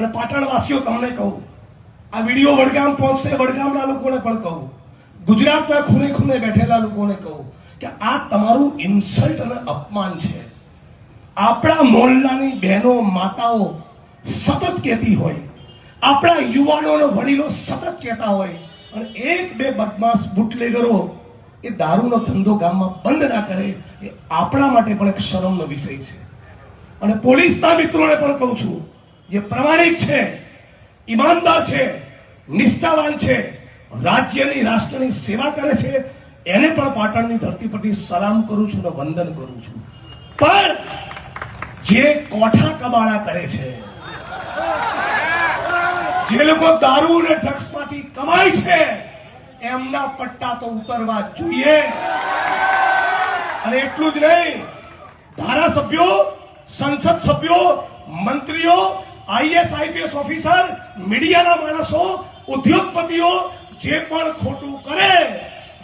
અને પાટણવાસીઓ તમને કહું. આ વીડિયો વડગામ પહોંચશે, વડગામના લોકોને પણ કહું. ગુજરાતના ખૂણે ખૂણે બેઠેલા લોકોને કહું કે આ તમારું ઇન્સલ્ટ અને અપમાન છે. આપણા મોહલ્લાની બહેનો, માતાઓ સતત કહેતી હોય. આપણા યુવાનો વડીલો સતત કહેતા હોય. અને એક બે બદમાશ બુટલેગરો એ દારૂનો ધંધો ગામમાં બંધ ના કરે એ આપણા માટે પણ એક શરમનો વિષય છે. અને પોલીસના મિત્રોને પણ કહું છું જે પ્રમાણિક છે ઈમાનદાર છે નિષ્ઠાવાન છે રાજ્યની રાષ્ટ્રની સેવા કરે છે એને પણ પાટણની ધરતી પરથી સલામ કરું છું અને વંદન કરું છું. પણ જે કોઠા કબાડા કરે છે, જે લોકો દારૂ અને ડ્રગ્સમાંથી કમાય છે, એમના પટ્ટા તો ઉતરવા જોઈએ. અને એટલું જ નહીં, ધારાસભ્યો, સંસદ સભ્યો, મંત્રીઓ આઈએસ, આઈપીએસ ઓફિસર, મીડિયાના માણસો, ઉદ્યોગપતિઓ જે પણ ખોટું કરે,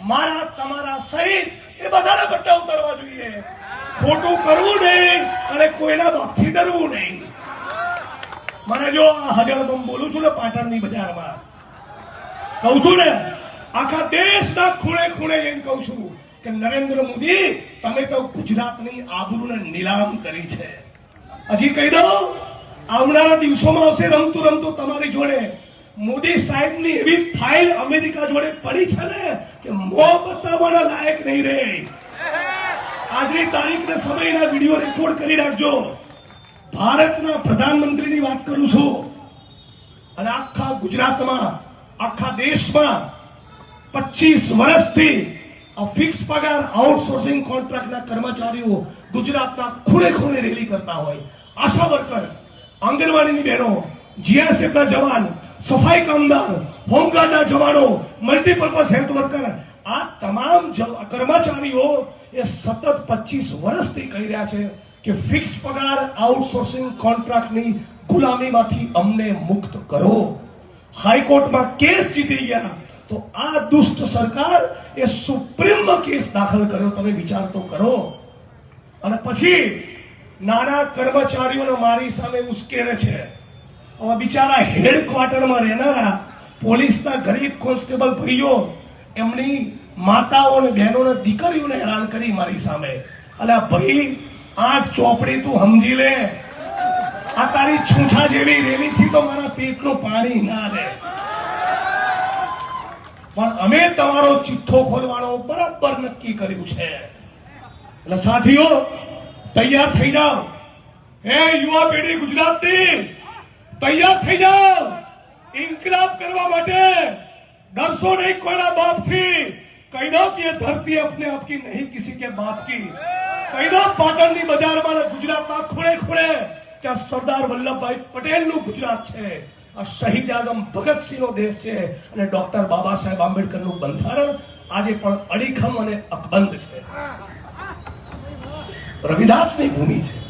મારા, તમારા સહિત એ બધાને પટ્ટા ઉતરવા જોઈએ. ખોટું કરવું નહીં અને કોઈના બાપથી ડરવું નહીં. મને જો આ હજારદમ બોલું છું ને પાટણની બજારમાં, કહું છું ને, આખા દેશના ખૂણે ખૂણે જઈને કહું છું કે નરેન્દ્ર મોદી, તમે તો ગુજરાતની આબરૂને નીલામ કરી છે. હજી કહી દઉં આવનારા દિવસોમાં આવશે રમતું રમતું તમારી જોડે. મોદી સાહેબની એવી ફાઇલ અમેરિકા જોડે પડી છે ને કે મો બતાવવાના લાયક નહીં રહે. આજની તારીખ ને સમયના વીડિયો રેકોર્ડ કરી રાખજો. ભારતના પ્રધાનમંત્રીની વાત કરું છું. અને આખા ગુજરાતમાં, આખા દેશમાં પચીસ વર્ષથી આ ફિક્સ પગાર આઉટસોર્સિંગ કોન્ટ્રાક્ટના કર્મચારીઓ ગુજરાતના ખૂણે ખૂણે રેલી કરતા હોય. આશા વર્કર આંગણવાડીની બહેનો, જીઆરસીએફના જવાન, સફાઈ કામદાર હોમગાર્ડના જવાનો, મલ્ટીપર્પઝ હેલ્થ વર્કર, આ તમામ કર્મચારીઓ એ સતત પચીસ વર્ષથી કહી રહ્યા છે કે ફિક્સ પગાર આઉટસોર્સિંગ કોન્ટ્રાક્ટની ગુલામીમાંથી અમને મુક્ત કરો. હાઈકોર્ટમાં કેસ જીતી ગયા, તો આ દુષ્ટ સરકાર એ સુપ્રીમમાં કેસ દાખલ કર્યો, તમે વિચાર તો કરો. અને પછી નાના કર્મચારીઓને મારી સામે ઉશ્કેરે છે. હવે બિચારા હેડક્વાર્ટરમાં રહેનારા પોલીસના ગરીબ કોન્સ્ટેબલ ભાઈઓ, એમની માતાઓ બહેનોને દીકરીઓને હેરાન કરી મારી સામે. અલ્યા ભાઈ આઠ ચોપડી તું સમજી લે. આ તારી છૂછા જેવી રેલીથી તો મારા પેટનું પાણી ના દે. પણ અમે તમારો ચિઠ્ઠો ખોલવાનો બરાબર નક્કી કર્યું છે. એટલે સાથીઓ તૈયાર થઈ જાઓ. હે યુવા પેઢી ગુજરાતની, તૈયાર થઈ જાઓ. ઇન્કલાબ કરવા માટે ડરસો નહીં કોઈના બાપથી. કહી દો કે ધરતી અપને આપકી નહીં કિસી કે બાપ કી કહી દો પાટણની બજારમાં ગુજરાતમાં ખૂણે ખૂણે ત્યાં સરદાર વલ્લભભાઈ પટેલનું ગુજરાત છે. આ શહીદ આઝમ ભગતસિંહનો દેશ છે અને ડોક્ટર બાબા સાહેબ આંબેડકરનું બંધારણ આજે પણ અડીખમ અને અકબંધ છે. રવિદાસની ભૂમિ છે.